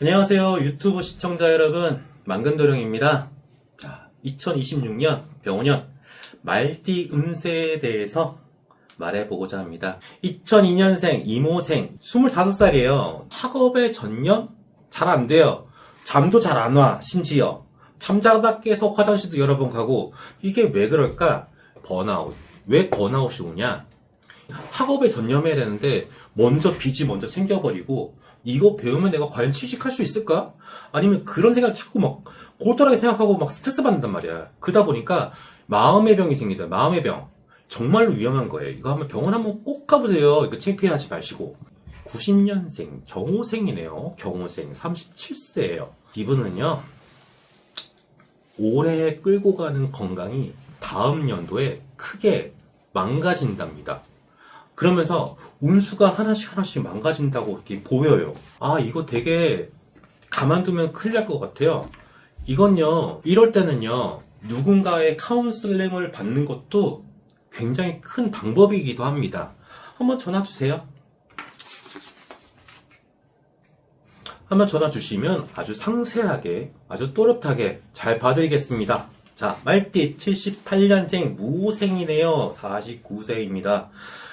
안녕하세요. 유튜브 시청자 여러분. 만근도령입니다. 자, 2026년 병원년 말띠 운세에 대해서 말해보고자 합니다. 2002년생 이모생 25살이에요. 학업에 전념? 잘 안 돼요. 잠도 잘 안 와, 심지어. 잠자다 깨서 화장실도 여러 번 가고 이게 왜 그럴까? 번아웃. 왜 번아웃이 오냐? 학업에 전념해야 되는데 먼저 빚이 먼저 생겨버리고 이거 배우면 내가 과연 취직할 수 있을까? 아니면 그런 생각 자꾸 막 골똘하게 생각하고 막 스트레스 받는단 말이야. 그러다 보니까 마음의 병이 생긴다. 마음의 병. 정말로 위험한 거예요. 이거 한번 병원 한번 꼭 가보세요. 이거 창피하지 마시고. 90년생 경호생이네요. 경호생 37세예요. 이분은요. 올해 끌고 가는 건강이 다음 연도에 크게 망가진답니다. 그러면서 운수가 하나씩 하나씩 망가진다고 이렇게 보여요. 아, 이거 되게 가만두면 큰일 날 것 같아요. 이건요, 이럴 때는요, 누군가의 카운슬링을 받는 것도 굉장히 큰 방법이기도 합니다. 한번 전화 주세요. 한번 전화 주시면 아주 상세하게, 아주 또렷하게 잘 봐드리겠습니다. 자, 말띠 78년생 무생이네요. 49세입니다.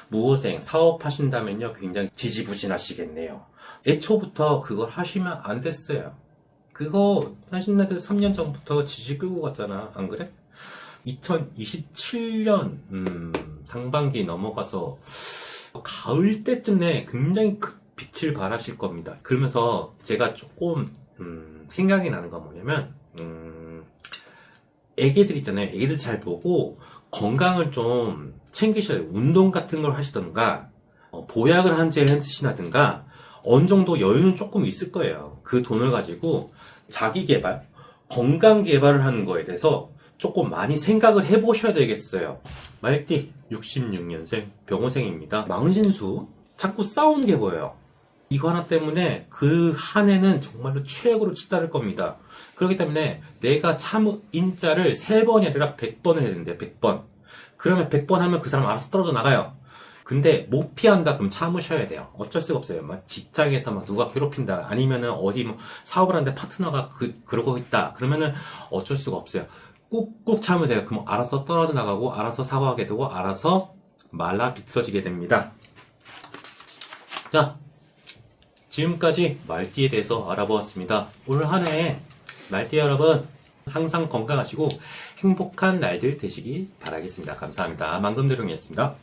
무호생 사업하신다면요 굉장히 지지부진하시겠네요. 애초부터 그걸 하시면 안 됐어요. 그거 하신애들 3년 전부터 지지 끌고 갔잖아. 안 그래? 2027년 음, 상반기 넘어가서 가을 때쯤에 굉장히 큰 빛을 발하실 겁니다. 그러면서 제가 조금 음, 생각이 나는 건 뭐냐면 음, 애기들 있잖아요. 애기들 잘 보고 건강을 좀 챙기셔야 돼요. 운동 같은 걸 하시던가, 어, 보약을 한제 드시나든가, 어느 정도 여유는 조금 있을 거예요. 그 돈을 가지고 자기 개발, 건강 개발을 하는 거에 대해서 조금 많이 생각을 해보셔야 되겠어요. 말띠 66년생 병호생입니다. 망신수 자꾸 싸우는 게 보여요. 이거 하나 때문에 그 한 해는 정말로 최악으로 치달을 겁니다. 그렇기 때문에 내가 참 인자를 3번이 아니라 100번을 해야 되는데 100번. 그러면 100번 하면 그 사람 알아서 떨어져 나가요. 근데 못 피한다 그럼 참으셔야 돼요. 어쩔 수가 없어요. 막 직장에서 막 누가 괴롭힌다 아니면은 어디 뭐 사업을 하는데 파트너가 그 그러고 있다 그러면은 어쩔 수가 없어요. 꾹꾹 참으세요. 그럼 알아서 떨어져 나가고 알아서 사과하게 되고 알아서 말라 비틀어지게 됩니다. 자, 지금까지 말띠에 대해서 알아보았습니다. 올 한 해 말띠 여러분 항상 건강하시고 행복한 날들 되시기 바라겠습니다. 감사합니다. 망금대령이었습니다.